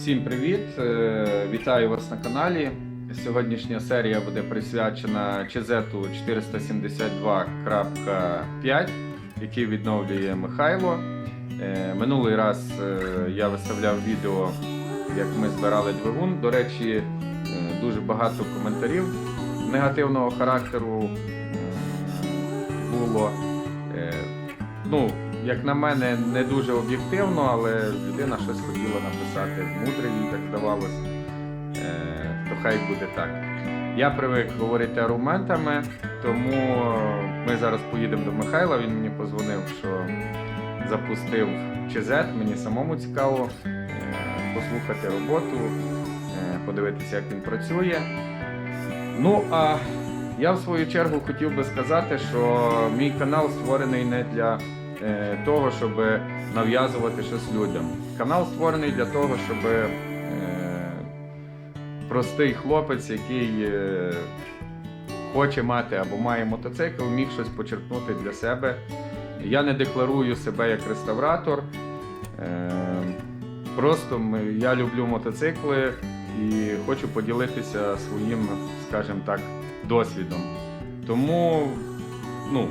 Всім привіт! Е, Вітаю вас на каналі. Сьогоднішня серія буде присвячена ЧЗ 472.5, який відновлює Михайло. Е, Минулий раз е, я виставляв відео, як ми збирали двигун. До речі, дуже багато коментарів негативного характеру було. Ну, як на мене, не дуже об'єктивно, але людина щось хотіла написати мудре, їй так здавалось. Е, то хай буде так. Я привик говорити аргументами, тому ми зараз поїдемо до Михайла. Він мені позвонив, що запустив ЧЗ. Мені самому цікаво е, послухати роботу, е, подивитися, як він працює. Ну а я в свою чергу хотів би сказати, що мій канал створений не для того, щоб нав'язувати щось людям. Канал створений для того, щоб е, простий хлопець, який е, хоче мати або має мотоцикл, міг щось почерпнути для себе. Я не декларую себе як реставратор. Е, Просто я люблю мотоцикли і хочу поділитися своїм, скажімо так, досвідом. Тому, ну,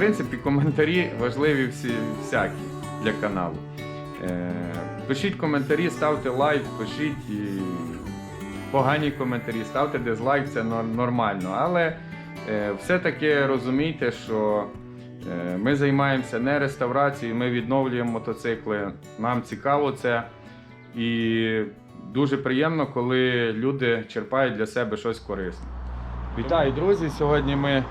принципі, коментарі важливі всі, всякі для каналу. Е, пишіть коментарі, ставте лайк, пишіть і погані коментарі, ставте дизлайк, це нормально. Але е, все-таки розумійте, що е, ми займаємося не реставрацією, ми відновлюємо мотоцикли. Нам цікаво це. І дуже приємно, коли люди черпають для себе щось корисне. Вітаю, друзі! Сьогодні ми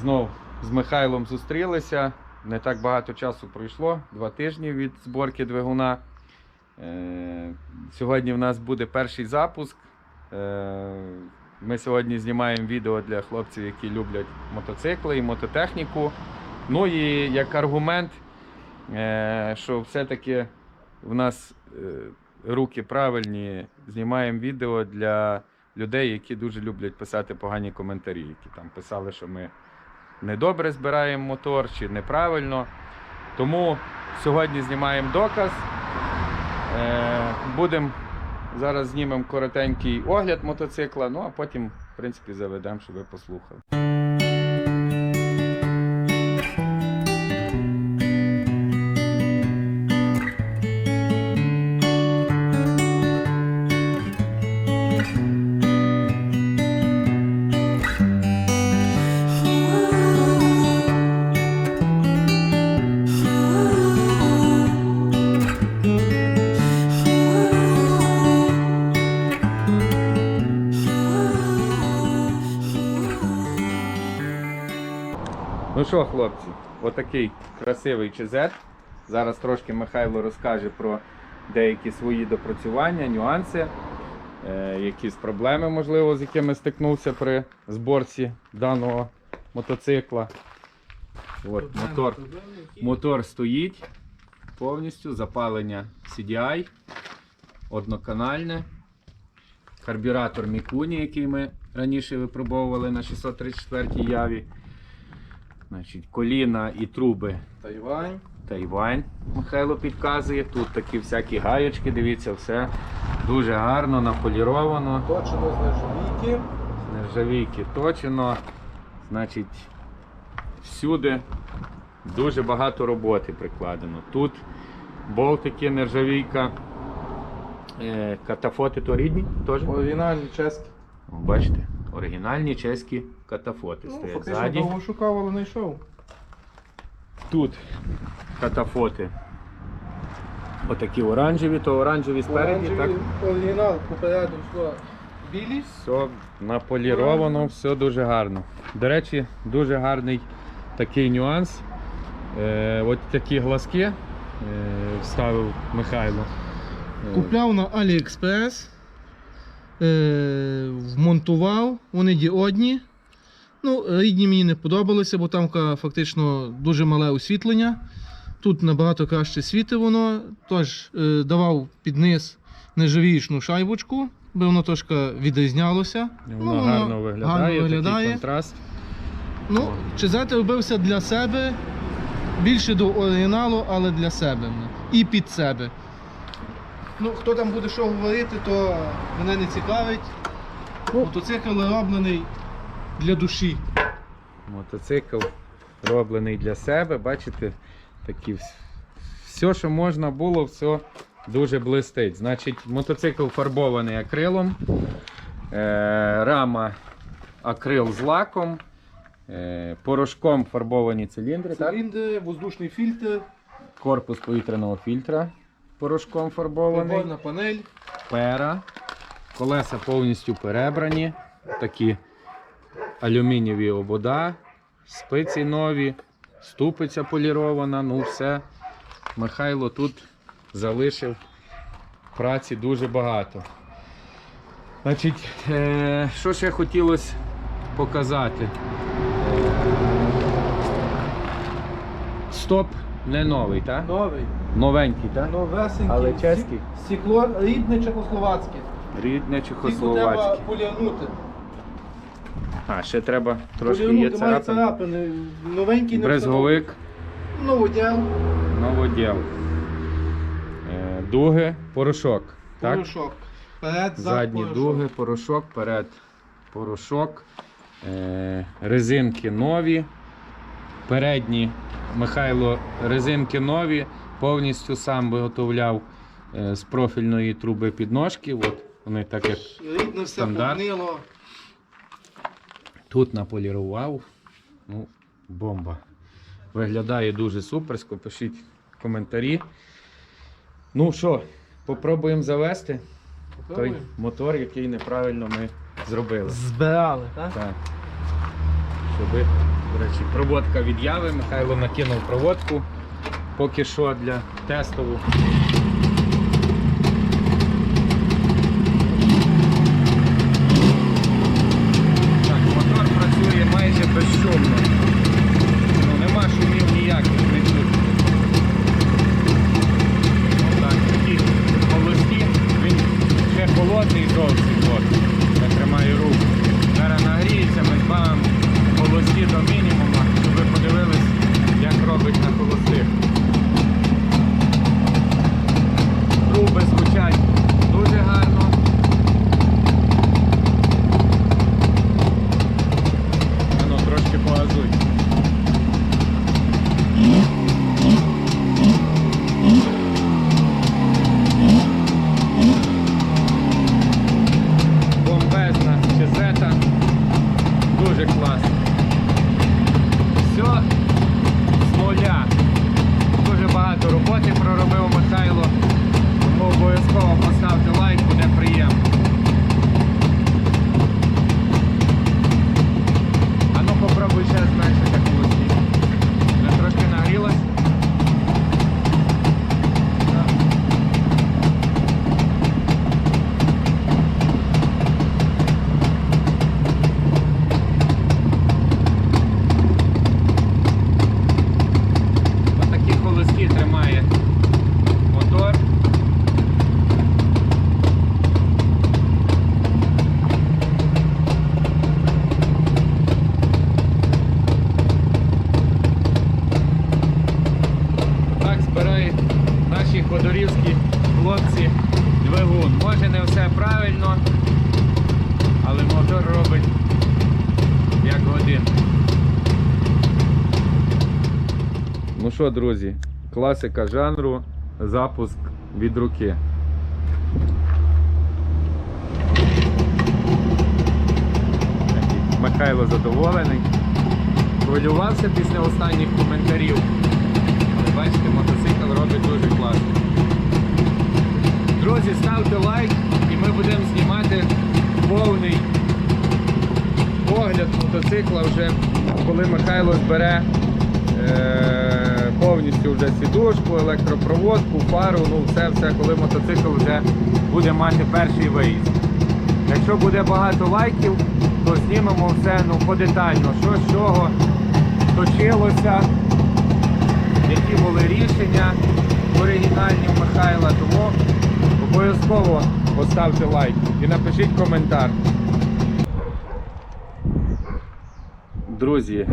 знов з Михайлом зустрілися. Не так багато часу пройшло, два тижні від зборки двигуна. Е, Сьогодні в нас буде перший запуск. Е, Ми сьогодні знімаємо відео для хлопців, які люблять мотоцикли і мототехніку. Ну і як аргумент, е, що все-таки в нас руки правильні, знімаємо відео для людей, які дуже люблять писати погані коментарі, які там писали, що ми недобре збираємо мотор чи неправильно. Тому сьогодні знімаємо доказ. Е, Будемо зараз знімемо коротенький огляд мотоцикла, ну а потім, в принципі, заведемо, щоб ви послухали. Що, хлопці, отакий красивий ЧЗ. Зараз трошки Михайло розкаже про деякі свої допрацювання, нюанси, е, якісь проблеми, можливо, з якими стикнувся при зборці даного мотоцикла. От, мотор, мотор стоїть повністю, запалення CDI, одноканальне. Карбюратор Мікуні, який ми раніше випробовували на 634 яві. Значить, коліна і труби Тайвань. Тайвань. Михайло підказує. Тут такі всякі гаєчки, дивіться, все дуже гарно, наполіровано. Точено з нержавійки. З Нержавійки точено. Значить, всюди дуже багато роботи прикладено. Тут болтики, нержавійка. Е, катафоти то рідні теж. Оригінальні чеські. Бачите, оригінальні чеські катафоти Ну, стоять фактично ззаді. довго шукав, але знайшов. Тут катафоти. Отакі оранжеві, то оранжеві спереді, так? Оригінал попереду йшло білі. Все наполіровано, все дуже гарно. До речі, дуже гарний такий нюанс. Е, от такі глазки е, вставив Михайло. Е, Купляв на AliExpress. Е, вмонтував, вони діодні. Ну, рідні мені не подобалися, бо там фактично дуже мале освітлення. Тут набагато краще світить воно. Тож е, давав під низ нержавіючну шайбочку, бо воно трошки відрізнялося. Воно Ну, гарно виглядає, гарно такий виглядає. контраст. Ну, Чезети робився для себе, більше до оригіналу, але для себе. І під себе. Ну, хто там буде що говорити, то мене не цікавить. Мотоцикл роблений для душі. Мотоцикл роблений для себе. Бачите, такі все, що можна було, все дуже блистить. Значить, мотоцикл фарбований акрилом, е, рама акрил з лаком, е, порошком фарбовані циліндри, так? Циліндри, воздушний фільтр, корпус повітряного фільтра порошком фарбований. приборна панель. пера. Колеса повністю перебрані. Такі алюмінієві обода, спиці нові, ступиця полірована. Ну все. Михайло тут залишив праці дуже багато. Значить, е, що ще хотілося показати? Стоп не новий, так? Новий. Новенький, так? Новесенький. Але чеський? Стекло рідне чехословацьке. Рідне Тільки треба чехословацьке. полірнути. А, ще треба трошки є царапин. царапини. Новенький не Брезговик. Новодял. новоділ. Е, Дуги, порошок. Так? Порошок. Перед, зад, Задні порошок. дуги, порошок, перед порошок. Е, Резинки нові. Передні Михайло резинки нові. Повністю сам виготовляв е, з профільної труби підножки. От вони так як Рідне все Стандарт. Тут наполірував. Ну, бомба. Виглядає дуже суперсько. Пишіть коментарі. Ну що, попробуємо завести той мотор, який неправильно ми зробили. Збирали, так? Так. Щоби, до речі, проводка від яви. Михайло накинув проводку. Поки що для тестову. Тримає мотор. Так збирають наші ходорівські хлопці двигун. Може не все правильно, але мотор робить як годин. Ну що, друзі, класика жанру, запуск від руки. Михайло задоволений. Хвилювався після останніх коментарів. Але бачите, мотоцикл робить дуже класно. Друзі, ставте лайк і ми будемо знімати повний огляд мотоцикла вже, коли Михайло збере е, повністю вже сідушку, електропроводку, фару, ну все-все, коли мотоцикл вже буде мати перший виїзд. Якщо буде багато лайків, то знімемо все ну, подетально, що з чого точилося, які були рішення оригінальні у Михайла. Тому обов'язково поставте лайк і напишіть коментар. Друзі,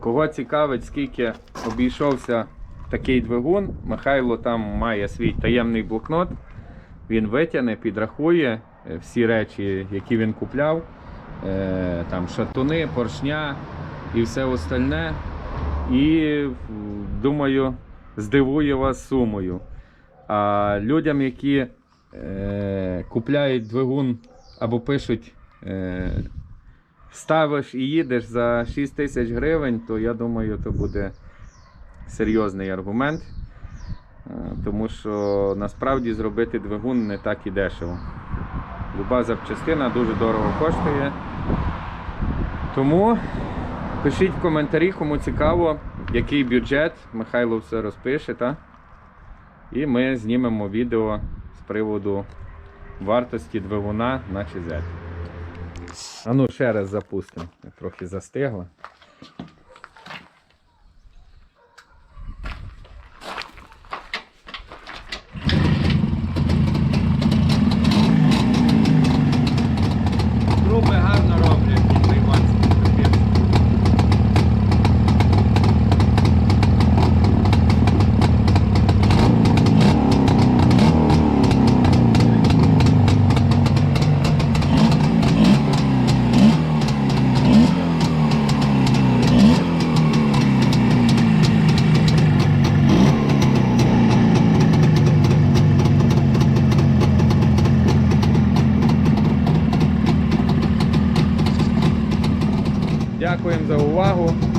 кого цікавить, скільки обійшовся такий двигун. Михайло там має свій таємний блокнот. Він витягне, підрахує е, всі речі, які він купляв. Е, Там шатуни, поршня і все остальне. І думаю, здивує вас сумою. А людям, які е, купляють двигун або пишуть, е, ставиш і їдеш за 6 тисяч гривень, то я думаю, то буде серйозний аргумент. Е, Тому що насправді зробити двигун не так і дешево. Люба запчастина дуже дорого коштує. Тому пишіть в коментарі, кому цікаво, який бюджет. Михайло все розпише, та? І ми знімемо відео з приводу вартості двигуна на ЧЗ. А ну ще раз запустимо. Трохи застигла. Navarro.